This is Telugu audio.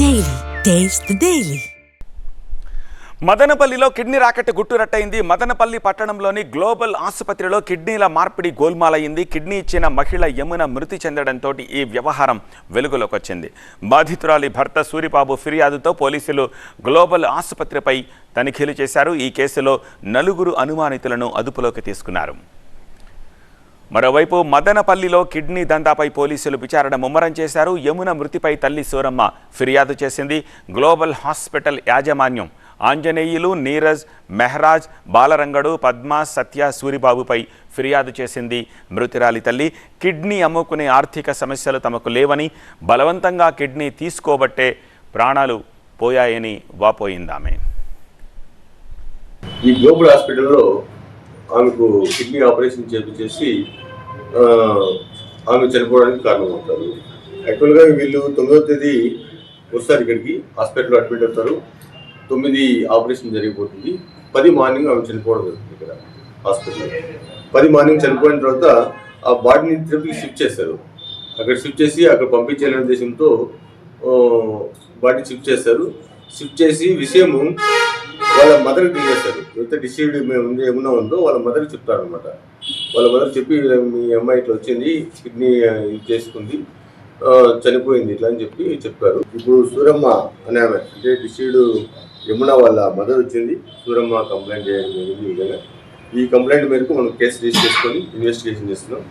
డైలీ టేస్ట్ the మదనపల్లిలో కిడ్నీ రాకెట్ గుట్టురట్టయింది మదనపల్లి పట్టణంలోని గ్లోబల్ ఆసుపత్రిలో కిడ్నీల మార్పిడి గోల్మాలయ్యింది. కిడ్నీ ఇచ్చిన మహిళ యమున మృతి చెందడంతో ఈ వ్యవహారం వెలుగులోకి వచ్చింది బాధితురాలి భర్త సూరిబాబు ఫిర్యాదుతో పోలీసులు గ్లోబల్ ఆసుపత్రిపై తనిఖీలు చేశారు. ఈ కేసులో నలుగురు అనుమానితులను అదుపులోకి తీసుకున్నారు. మరోవైపు మదనపల్లిలో కిడ్నీ దందాపై పోలీసులు విచారణ ముమ్మరం చేశారు. యమున మృతిపై తల్లి సూరమ్మ ఫిర్యాదు చేసింది. గ్లోబల్ హాస్పిటల్ యాజమాన్యం ఆంజనేయులు నీరజ్ మెహరాజ్ బాలరంగడు పద్మ సత్య సూరిబాబుపై ఫిర్యాదు చేసింది. మృతిరాలి తల్లి కిడ్నీ అమ్ముకునే ఆర్థిక సమస్యలు తమకు లేవని బలవంతంగా కిడ్నీ తీసుకోబట్టే ప్రాణాలు పోయాయని వాపోయిందామె. ఈ గ్లోబల్ హాస్పిటల్లో ఆమెకు కిడ్నీ ఆపరేషన్ చేసి ఆమె చనిపోవడానికి కారణమవుతారు. యాక్చువల్గా వీళ్ళు తొమ్మిదో తేదీ వస్తారు ఇక్కడికి హాస్పిటల్లో అడ్మిట్ అవుతారు. తొమ్మిది ఆపరేషన్ జరిగిపోతుంది. పది మార్నింగ్ ఆమె చనిపోవడం జరుగుతుంది ఇక్కడ హాస్పిటల్లో. పది మార్నింగ్ చనిపోయిన తర్వాత ఆ బాడీని తిరుపతికి షిఫ్ట్ చేస్తారు అక్కడ షిఫ్ట్ చేసి అక్కడ పంపించాలనే ఉద్దేశంతో బాడీ షిఫ్ట్ చేస్తారు షిఫ్ట్ చేసి విషయము వాళ్ళ మదర్కి తెలియజేస్తారు ఎంత డిసీవ్డ్ ఏమున్నా ఏమన్నా ఉందో వాళ్ళ మదర్కి చెప్తారు అనమాట వాళ్ళ మదర్ చెప్పి మీ అమ్మాయి ఇట్లా వచ్చింది కిడ్నీ ఇది చేసుకుంది చనిపోయింది ఇట్లా అని చెప్పి చెప్పారు. ఇప్పుడు సూరమ్మ అనే ఆమె అంటే డిసీడు యమున వాళ్ళ మదర్ వచ్చింది. సూరమ్మ కంప్లైంట్ చేయడం జరిగింది ఈ ఈ కంప్లైంట్ మేరకు మనం కేసు రిజిస్టర్ చేసుకొని ఇన్వెస్టిగేషన్ చేస్తున్నాం.